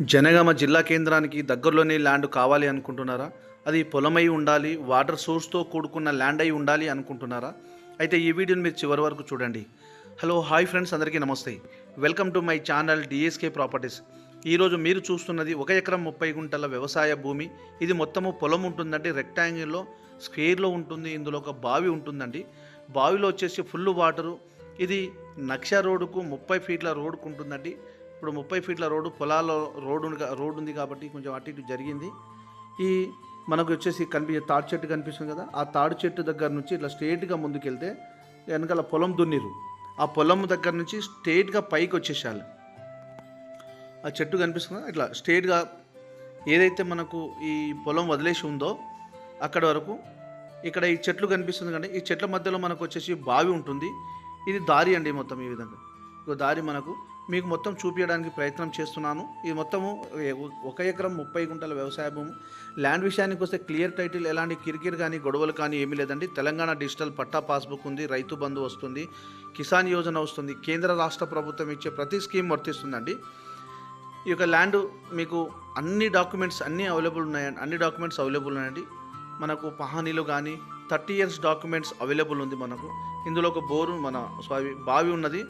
జనగామ జిల్లా కేంద్రానికి దగ్గరలోనే ల్యాండ్ కావాలి అనుకుంటున్నారా? అది పొలమై ఉండాలి వాటర్ సోర్స్తో కూడుకున్న ల్యాండ్ అయి ఉండాలి అనుకుంటున్నారా? అయితే ఈ వీడియోని మీరు చివరి వరకు చూడండి. హలో హాయ్ ఫ్రెండ్స్ అందరికీ నమస్తే. Welcome to my channel DSK properties. ఈరోజు మీరు చూస్తున్నది ఒక ఎకరం ముప్పై గుంటల వ్యవసాయ భూమి. ఇది మొత్తము పొలం ఉంటుందండి రెక్టాంగిల్లో స్క్వేర్లో ఉంటుంది ఇందులో ఒక బావి ఉంటుందండి. బావిలో వచ్చేసి ఫుల్ వాటరు ఇది నక్ష రోడ్డుకు ముప్పై ఫీట్ల రోడ్డుకు ఉంటుందండి. ఇప్పుడు ముప్పై ఫీట్ల రోడ్డు పొలాల్లో రోడ్డు ఉంది- రోడ్డు ఉంది కాబట్టి కొంచెం అటు ఇటు జరిగింది. ఈ మనకు వచ్చేసి కనిపించే తాడు చెట్టు కనిపిస్తుంది కదా ఆ తాడు చెట్టు దగ్గర నుంచి ఇట్లా స్ట్రేట్గా ముందుకెళ్తే వెనకాల పొలం దున్నిరు ఆ పొలం దగ్గర నుంచి స్ట్రేట్గా పైకి వచ్చేసేయాలి. ఆ చెట్టు కనిపిస్తుంది? కదా, ఇట్లా స్ట్రేట్గా ఏదైతే మనకు ఈ పొలం వదిలేసి ఉందో అక్కడ వరకు ఇక్కడ ఈ చెట్లు కనిపిస్తుంది కానీ ఈ చెట్ల మధ్యలో మనకు వచ్చేసి బావి ఉంటుంది. ఇది దారి అండి మొత్తం ఈ విధంగా. దారి మనకు మీకు మొత్తం చూపించడానికి ప్రయత్నం చేస్తున్నాను. ఇది మొత్తము ఒక ఎకరం ముప్పై గుంటల వ్యవసాయ భూమి. ల్యాండ్ విషయానికి వస్తే క్లియర్ టైటిల్ ఎలాంటి కిరికిరి కానీ గొడవలు కానీ ఏమీ లేదండి. తెలంగాణ డిజిటల్ పట్టా పాస్బుక్ ఉంది రైతు బంధు వస్తుంది కిసాన్ యోజన వస్తుంది. కేంద్ర రాష్ట్ర ప్రభుత్వం ఇచ్చే ప్రతి స్కీమ్ వర్తిస్తుందండి. ఈ యొక్క ల్యాండ్ మీకు అన్ని డాక్యుమెంట్స్ అన్నీ అవైలబుల్ ఉన్నాయండి అన్ని డాక్యుమెంట్స్ అవైలబుల్ ఉన్నాయండి. మనకు పహానీలు కానీ థర్టీ ఇయర్స్ డాక్యుమెంట్స్ అవైలబుల్ ఉంది మనకు. ఇందులో ఒక బోరు మన సారీ బావి ఉన్నది.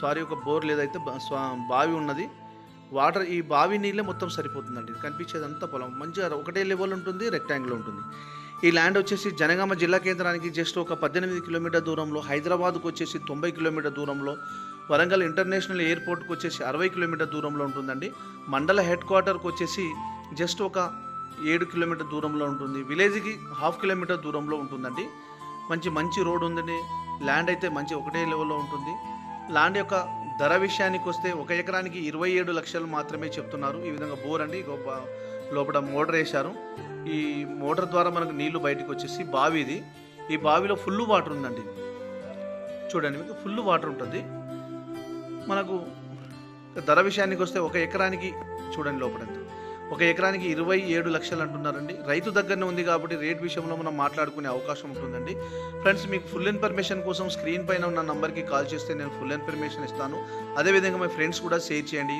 సారీ ఒక బోర్ లేదైతే బా- స్వా- బావి ఉన్నది. వాటర్ ఈ బావి నీళ్ళే మొత్తం సరిపోతుందండి. కనిపించేదంతా పొలం. మంచిగా ఒకటే లెవెల్ ఉంటుంది రెక్టాంగిల్ ఉంటుంది. ఈ ల్యాండ్ వచ్చేసి జనగామ జిల్లా కేంద్రానికి జస్ట్ ఒక పద్దెనిమిది కిలోమీటర్ దూరంలో హైదరాబాద్కు వచ్చేసి తొంభై కిలోమీటర్ దూరంలో వరంగల్ ఇంటర్నేషనల్ ఎయిర్పోర్ట్కి వచ్చేసి అరవై కిలోమీటర్ దూరంలో ఉంటుందండి. మండల హెడ్ క్వార్టర్కి వచ్చేసి జస్ట్ ఒక ఏడు కిలోమీటర్ దూరంలో ఉంటుంది. విలేజ్కి హాఫ్ కిలోమీటర్ దూరంలో ఉంటుందండి. మంచి మంచి రోడ్ ఉందండి. ల్యాండ్ అయితే మంచి ఒకటే లెవెల్లో ఉంటుంది. ల్యాండ్ యొక్క ధర విషయానికి వస్తే ఒక ఎకరానికి ఇరవై ఏడు లక్షలు మాత్రమే చెప్తున్నారు. ఈ విధంగా బోర్ అండి లోపల మోటార్ వేశారు. ఈ మోటార్ ద్వారా మనకు నీళ్ళు బయటకు వచ్చేసి బావి ఇది. ఈ బావిలో ఫుల్ వాటర్ ఉందండి. చూడండి మీకు ఫుల్ వాటర్ ఉంటుంది. మనకు ధర విషయానికి వస్తే ఒక ఎకరానికి చూడండి లోపలంతా ఒక ఎకరానికి ఇరవై ఏడు లక్షలు అంటున్నారండి. రైతు దగ్గరనే ఉంది కాబట్టి రేట్ విషయంలో మనం మాట్లాడుకునే అవకాశం ఉంటుందండి. ఫ్రెండ్స్ మీకు ఫుల్ ఇన్ఫర్మేషన్ కోసం స్క్రీన్ పైన ఉన్న నంబర్కి కాల్ చేస్తే నేను ఫుల్ ఇన్ఫర్మేషన్ ఇస్తాను. అదేవిధంగా మీ ఫ్రెండ్స్ కూడా షేర్ చేయండి.